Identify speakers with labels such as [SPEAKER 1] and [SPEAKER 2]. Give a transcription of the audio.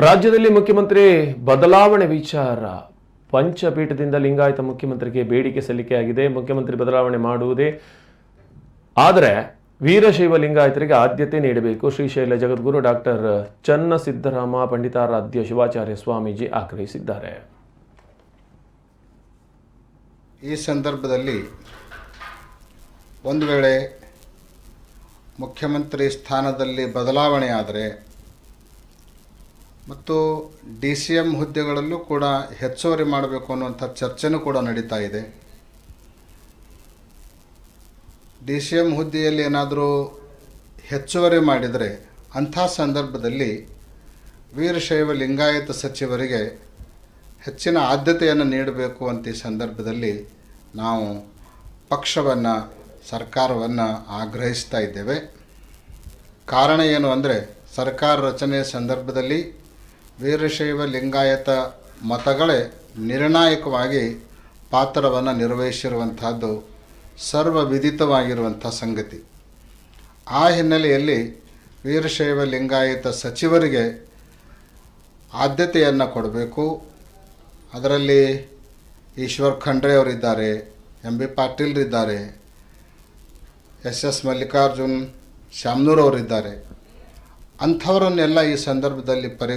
[SPEAKER 1] ರಾಜ್ಯದಲ್ಲಿ ಮುಖ್ಯಮಂತ್ರಿ ಬದಲಾವಣೆ ವಿಚಾರ. ಪಂಚಪೀಠದಿಂದ ಲಿಂಗಾಯತ ಮುಖ್ಯಮಂತ್ರಿಗೆ ಬೇಡಿಕೆ ಸಲ್ಲಿಕೆಯಾಗಿದೆ. ಮುಖ್ಯಮಂತ್ರಿ ಬದಲಾವಣೆ ಮಾಡುವುದೇ. ಆದರೆ ವೀರಶೈವ ಲಿಂಗಾಯತರಿಗೆ ಆದ್ಯತೆ ನೀಡಬೇಕು. ಶ್ರೀಶೈಲ ಜಗದ್ಗುರು ಡಾಕ್ಟರ್ ಚನ್ನ ಸಿದ್ದರಾಮ ಪಂಡಿತಾರಾಧ್ಯ ಶಿವಾಚಾರ್ಯ ಸ್ವಾಮೀಜಿ ಆಗ್ರಹಿಸಿದ್ದಾರೆ.
[SPEAKER 2] ಈ ಸಂದರ್ಭದಲ್ಲಿ ಒಂದು ವೇಳೆ ಮುಖ್ಯಮಂತ್ರಿ ಸ್ಥಾನದಲ್ಲಿ ಬದಲಾವಣೆ ಆದರೆ ಮತ್ತು ಡಿ ಸಿ ಎಂ ಹುದ್ದೆಗಳಲ್ಲೂ ಕೂಡ ಹೆಚ್ಚುವರಿ ಮಾಡಬೇಕು ಅನ್ನುವಂಥ ಚರ್ಚೆನೂ ಕೂಡ ನಡೀತಾ ಇದೆ. ಡಿ ಸಿ ಎಂ ಹುದ್ದೆಯಲ್ಲಿ ಏನಾದರೂ ಹೆಚ್ಚುವರಿ ಮಾಡಿದರೆ ಅಂಥ ಸಂದರ್ಭದಲ್ಲಿ ವೀರಶೈವ ಲಿಂಗಾಯತ ಸಚಿವರಿಗೆ ಹೆಚ್ಚಿನ ಆದ್ಯತೆಯನ್ನು ನೀಡಬೇಕು ಅಂತ ಈ ಸಂದರ್ಭದಲ್ಲಿ ನಾವು ಪಕ್ಷವನ್ನು, ಸರ್ಕಾರವನ್ನು ಆಗ್ರಹಿಸ್ತಾ ಇದ್ದೇವೆ. ಕಾರಣ ಏನು ಅಂದರೆ ಸರ್ಕಾರ ರಚನೆಯ ಸಂದರ್ಭದಲ್ಲಿ ವೀರಶೈವ ಲಿಂಗಾಯತ ಮತಗಳೇ ನಿರ್ಣಾಯಕವಾಗಿ ಪಾತ್ರವನ್ನು ನಿರ್ವಹಿಸಿರುವಂತಹದ್ದು ಸರ್ವವಿದಿತವಾಗಿರುವಂಥ ಸಂಗತಿ. ಆ ಹಿನ್ನೆಲೆಯಲ್ಲಿ ವೀರಶೈವ ಲಿಂಗಾಯತ ಸಚಿವರಿಗೆ ಆದ್ಯತೆಯನ್ನು ಕೊಡಬೇಕು. ಅದರಲ್ಲಿ ಈಶ್ವರ್ ಖಂಡ್ರೆ ಅವರಿದ್ದಾರೆ ಎಂ ಬಿ ಪಾಟೀಲ್ರಿದ್ದಾರೆ ಎಸ್ ಎಸ್ ಮಲ್ಲಿಕಾರ್ಜುನ್ ಶಾಮ್ನೂರವರಿದ್ದಾರೆ ಅಂಥವರನ್ನೆಲ್ಲ ಈ ಸಂದರ್ಭದಲ್ಲಿ ಪರಿ